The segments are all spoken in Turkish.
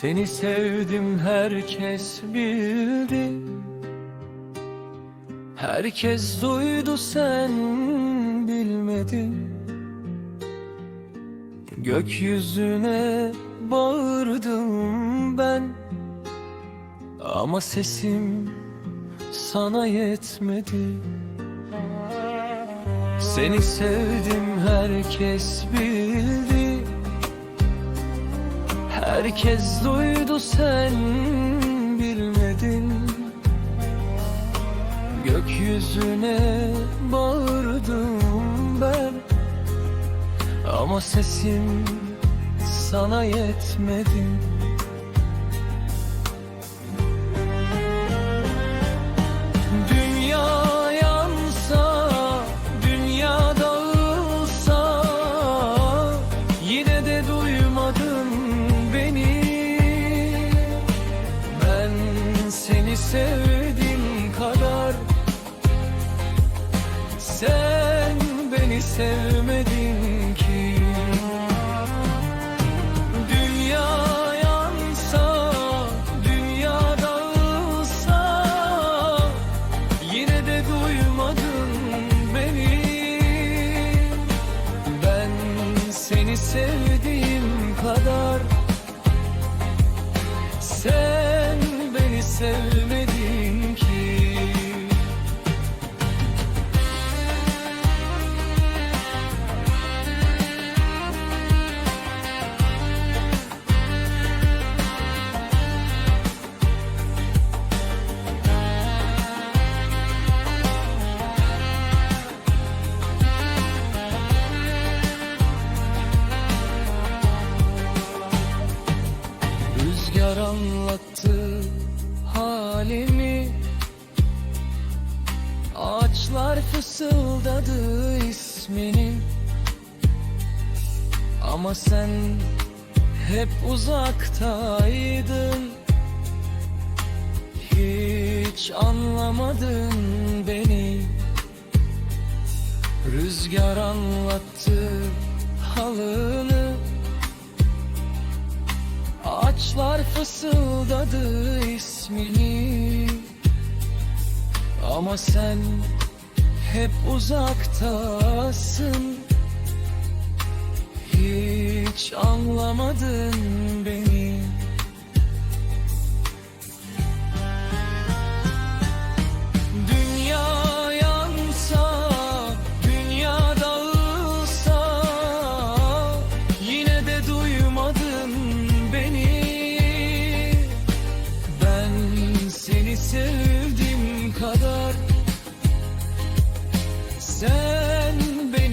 Seni sevdim herkes bildi. Herkes duydu sen bilmedin Gökyüzüne bağırdım ben. Ama sesim sana yetmedi. Seni sevdim herkes bildi Herkes duydu sen bilmedin. Gökyüzüne bağırdım ben. Ama sesim sana yetmedi sevmedin ki. Dünya yansa, dünya dağılsa Yine de duymadın beni. Ben seni sevdiğim kadar Rüzgar anlattı halimi. Ağaçlar fısıldadı ismini. Ama sen hep uzaktaydın. Hiç anlamadın beni. Rüzgar anlattı halını fısıldadı ismini. Ama sen hep uzaktasın. Hiç anlamadın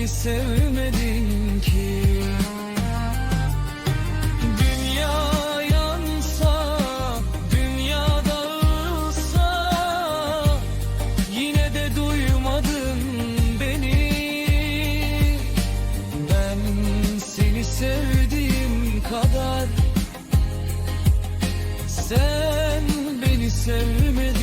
beni sevmedin ki. Dünya yansa, dünya dağılsa Yine de duymadın beni. Ben seni sevdiğim kadar Sen beni sevmedin.